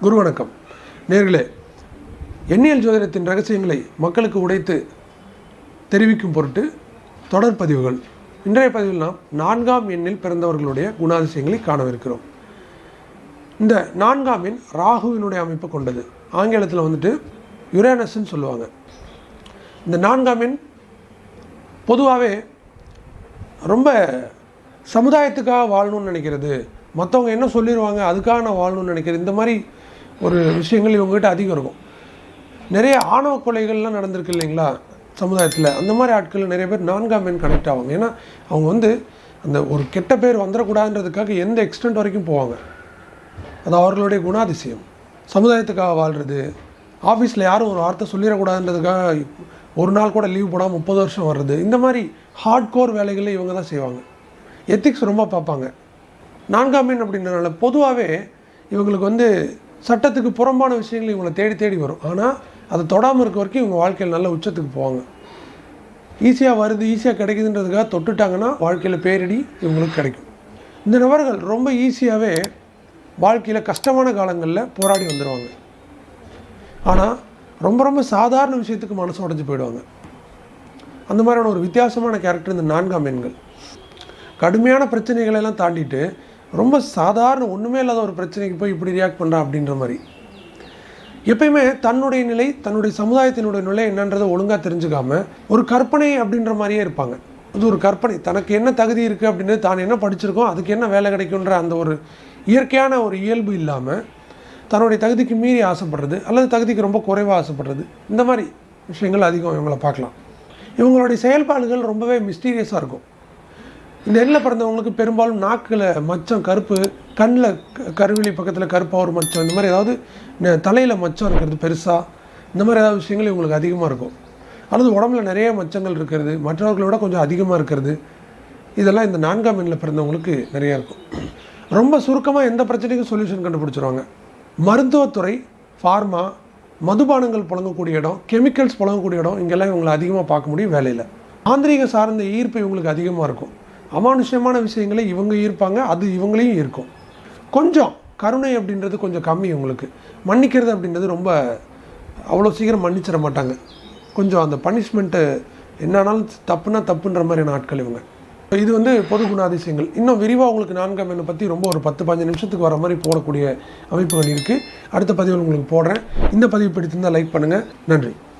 குரு வணக்கம் நேர்களே எண்ணியல் ஜோதிடத்தின் ரகசியங்களை மக்களுக்கு உடைத்து தெரிவிக்கும் பொருட்டு தொடர் பதிவுகள். இன்றைய பதிவில் நாம் நான்காம் எண்ணில் பிறந்தவர்களுடைய குணாதிசயங்களை காணவிருக்கிறோம். இந்த நான்காம் எண் ராகுவினுடைய அமைப்பு கொண்டது. ஆங்கிலத்தில் வந்துட்டு யுரேனஸ்ன்னு சொல்லுவாங்க. இந்த நான்காம் எண் பொதுவாகவே ரொம்ப சமுதாயத்துக்காக வாழணும்னு நினைக்கிறது. மற்றவங்க என்ன சொல்லிடுவாங்க அதுக்காக நான் வாழணும்னு நினைக்கிறேன் இந்த மாதிரி ஒரு விஷயங்கள் இவங்ககிட்ட அதிகம் இருக்கும். நிறைய ஆணவ கொலைகள்லாம் நடந்திருக்கு இல்லைங்களா? சமுதாயத்தில். அந்த மாதிரி ஆட்கள் நிறைய பேர் நான்காம் எண் கனெக்ட் ஆவாங்க. ஏன்னா அவங்க வந்து அந்த ஒரு கெட்ட பேர் வந்துடக்கூடாதுன்றதுக்காக எந்த எக்ஸ்டென்ட் வரைக்கும் போவாங்க. அது அவர்களுடைய குணாதிசயம். சமுதாயத்துக்காக வாழ்கிறது ஆஃபீஸில் யாரும் ஒரு வார்த்தை சொல்லிடக்கூடாதுன்றதுக்காக ஒரு நாள் கூட லீவ் போடாமல் முப்பது வருஷம் வர்றது. இந்த மாதிரி ஹார்ட் கோர் வேலைகளை இவங்க தான் செய்வாங்க. எத்திக்ஸ் ரொம்ப பார்ப்பாங்க. நான்காம் மீன் அப்படின்றனால பொதுவாகவே இவங்களுக்கு வந்து சட்டத்துக்கு புறம்பான விஷயங்கள் இவங்களை தேடி தேடி வரும். ஆனால் அதை தொடாமல் இருக்க வரைக்கும் இவங்க வாழ்க்கையில் நல்ல உச்சத்துக்கு போவாங்க. ஈஸியாக வருது ஈஸியாக கிடைக்குதுன்றதுக்காக தொட்டுட்டாங்கன்னா வாழ்க்கையில் பேரிடி இவங்களுக்கு கிடைக்கும். இந்த நபர்கள் ரொம்ப ஈஸியாகவே வாழ்க்கையில் கஷ்டமான காலங்களில் போராடி வந்துடுவாங்க ஆனால் ரொம்ப ரொம்ப சாதாரண விஷயத்துக்கு மனசு உடஞ்சி போயிடுவாங்க. அந்த மாதிரியான ஒரு வித்தியாசமான கேரக்டர் இந்த நான்காம் எண்கள். கடுமையான பிரச்சனைகளை எல்லாம் தாண்டிட்டு ரொம்ப சாதாரண ஒன்றுமே இல்லாத ஒரு பிரச்சனைக்கு போய் இப்படி ரியாக்ட் பண்ணுறான் அப்படின்ற மாதிரி. எப்பயுமே தன்னுடைய நிலை தன்னுடைய சமுதாயத்தினுடைய நிலை என்னன்றதை ஒழுங்காக தெரிஞ்சுக்காம ஒரு கற்பனை அப்படின்ற மாதிரியே இருப்பாங்க. அது ஒரு கற்பனை. தனக்கு என்ன தகுதி இருக்குது அப்படின்னு தான் என்ன படிச்சிருக்கோம் அதுக்கு என்ன வேலை கிடைக்குன்ற அந்த ஒரு இயற்கையான ஒரு இயல்பு இல்லாமல் தன்னுடைய தகுதிக்கு மீறி ஆசைப்படுறது அல்லது தகுதிக்கு ரொம்ப குறைவாக ஆசைப்படுறது இந்த மாதிரி விஷயங்கள் அதிகம் இவங்களை பார்க்கலாம். இவங்களுடைய செயல்பாடுகள் ரொம்பவே மிஸ்டீரியஸாக இருக்கும். இந்த எண்ணில் பிறந்தவங்களுக்கு பெரும்பாலும் நாக்கில் மச்சம் கருப்பு கண்ணில் கருவிழி பக்கத்தில் கருப்பாக ஒரு மச்சம் இந்த மாதிரி ஏதாவது தலையில் மச்சம் இருக்கிறது பெருசாக இந்த மாதிரி ஏதாவது விஷயங்கள் இவங்களுக்கு அதிகமாக இருக்கும். அல்லது உடம்புல நிறைய மச்சங்கள் இருக்கிறது மற்றவர்களோட கொஞ்சம் அதிகமாக இருக்கிறது. இதெல்லாம் இந்த நான்காம் எண்ணில் பிறந்தவங்களுக்கு நிறையா இருக்கும். ரொம்ப சுருக்கமாக எந்த பிரச்சனைக்கும் சொல்யூஷன் கண்டுபிடிச்சிருவாங்க. மருத்துவத்துறை ஃபார்மா மதுபானங்கள் புழங்கக்கூடிய இடம் கெமிக்கல்ஸ் புழங்கக்கூடிய இடம் இங்கெல்லாம் இவங்களை அதிகமாக பார்க்க முடியும் வேலையில். ஆந்திரீக சார்ந்த ஈர்ப்பு இவங்களுக்கு அதிகமாக இருக்கும். அமானுஷ்யமான விஷயங்களை இவங்க ஈர்ப்பாங்க அது இவங்களையும் ஈர்க்கும். கொஞ்சம் கருணை அப்படின்றது கொஞ்சம் கம்மி இவங்களுக்கு மன்னிக்கிறது அப்படின்றது ரொம்ப அவ்வளோ சீக்கிரம் மன்னிச்சிட மாட்டாங்க. கொஞ்சம் அந்த பனிஷ்மெண்ட்டு என்னானாலும் தப்புனா தப்புன்ற மாதிரியான ஆட்கள் இவங்க. இது வந்து பொது குணாதிசயங்கள். இன்னும் விரிவாக உங்களுக்கு நான்காம் எண்ணை பற்றி ரொம்ப ஒரு பத்து பதினஞ்சு நிமிஷத்துக்கு வர மாதிரி போடக்கூடிய அமைப்புகள் இருக்குது அடுத்த பதிவில் உங்களுக்கு போடுறேன். இந்த பதிவு பிடித்திருந்தால் லைக் பண்ணுங்கள் நன்றி.